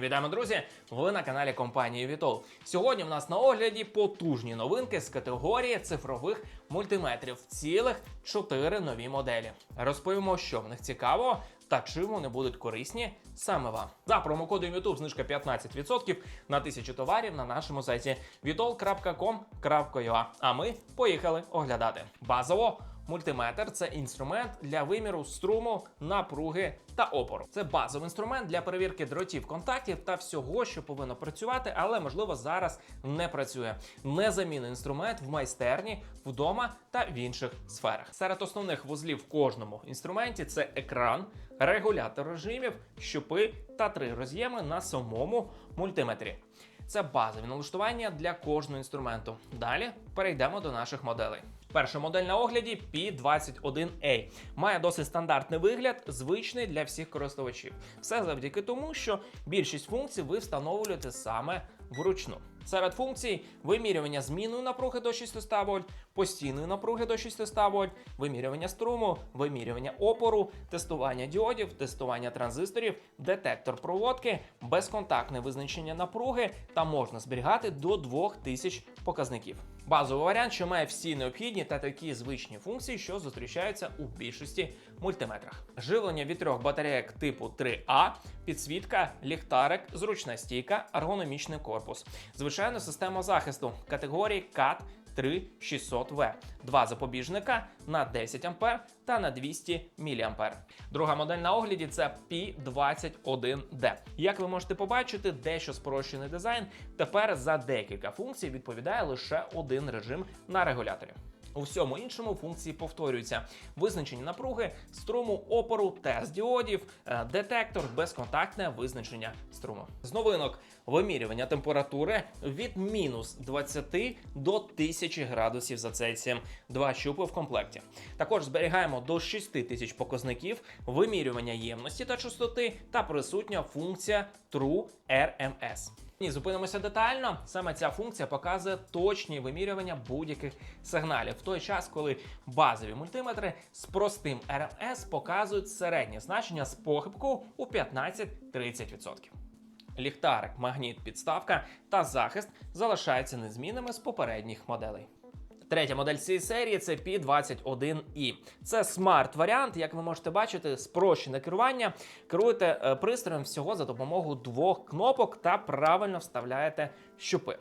Вітаємо, друзі! Ви на каналі компанії Вітол. Сьогодні в нас на огляді потужні новинки з категорії цифрових мультиметрів. Цілих чотири нові моделі. Розповімо, що в них цікаво та чим вони будуть корисні саме вам. За промокодом YouTube знижка 15% на тисячу товарів на нашому сайті vitol.com.ua. А ми поїхали оглядати. Базово Мультиметр це інструмент для виміру струму, напруги та опору. Це базовий інструмент для перевірки дротів, контактів та всього, що повинно працювати, але можливо зараз не працює. Незамінний інструмент в майстерні, вдома та в інших сферах. Серед основних вузлів в кожному інструменті це екран, регулятор режимів, щупи та три роз'єми на самому мультиметрі. Це базові налаштування для кожного інструменту. Далі перейдемо до наших моделей. Перша модель на огляді P21A. Має досить стандартний вигляд, звичний для всіх користувачів. Все завдяки тому, що більшість функцій ви встановлюєте саме вручну. Серед функцій вимірювання змінної напруги до 600 вольт, постійної напруги до 600 вольт, вимірювання струму, вимірювання опору, тестування діодів, тестування транзисторів, детектор проводки, безконтактне визначення напруги та можна зберігати до 2000 показників. Базовий варіант, що має всі необхідні та такі звичні функції, що зустрічаються у більшості мультиметрах. Живлення від трьох батарейок типу 3А, підсвітка, ліхтарик, зручна стійка, ергономічний корпус. Звичайно, система захисту категорії CAT 3600V. Два запобіжника на 10 А та на 200 мА. Друга модель на огляді це P21D. Як ви можете побачити, дещо спрощений дизайн тепер за декілька функцій відповідає лише один режим на регуляторі. У всьому іншому функції повторюються: визначення напруги, струму, опору, тест діодів, е, детектор, безконтактне визначення струму. З новинок вимірювання температури від мінус 20 до 1000 градусів за Цельсієм. Два щупи в комплекті. Також зберігаємо до 6000 показників, вимірювання ємності та частоти та присутня функція True RMS. Ні, зупинимося детально. Саме ця функція показує точні вимірювання будь-яких сигналів, в той час, коли базові мультиметри з простим РМС показують середнє значення з похибку у 15-30%. Ліхтарик, магніт, підставка та захист залишаються незмінними з попередніх моделей. Третя модель цієї серії це P21i. Це смарт-варіант, як ви можете бачити, спрощене керування. Керуєте е, пристроєм всього за допомогою двох кнопок та правильно вставляєте щупи.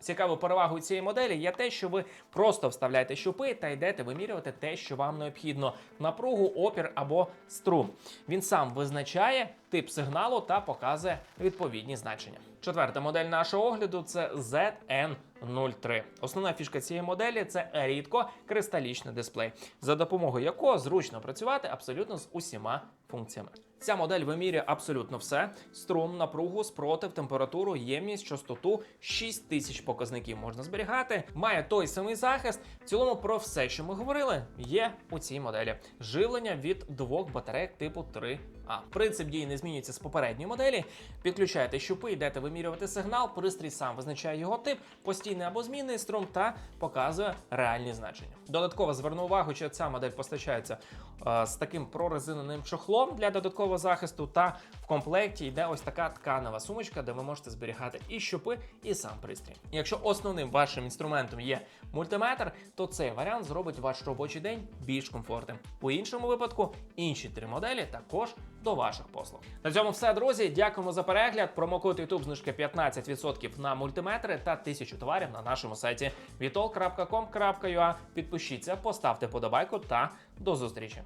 Цікавою перевагою цієї моделі є те, що ви просто вставляєте щупи та йдете вимірювати те, що вам необхідно: напругу, опір або струм. Він сам визначає тип сигналу та показує відповідні значення. Четверта модель нашого огляду це ZN03. Основна фішка цієї моделі це рідко кристалічний дисплей, за допомогою якого зручно працювати абсолютно з усіма функціями. Ця модель вимірює абсолютно все: струм, напругу, спротив, температуру, ємність, частоту, 6000 показників можна зберігати. Має той самий захист. В цілому про все, що ми говорили, є у цій моделі. Живлення від двох батарейок типу 3А. Принцип дії не змінюється з попередньої моделі. Підключаєте щупи, йдете вимірювати сигнал. Пристрій сам визначає його тип, постійний або змінний струм та показує реальні значення. Додатково зверну увагу, що ця модель постачається е, з таким прорезиненим чохлом для додаткового захисту. Та в комплекті йде ось така тканова сумочка, де ви можете зберігати і щупи, і сам пристрій. Якщо основним вашим інструментом є мультиметр, то цей варіант зробить ваш робочий день більш комфортним. У іншому випадку інші три моделі також до ваших послуг. На цьому все, друзі. Дякуємо за перегляд. Промокод YouTube знижки 15% на мультиметри та тисячу товарів на нашому сайті vitol.com.ua. Підпишіться, поставте подобайку та до зустрічі.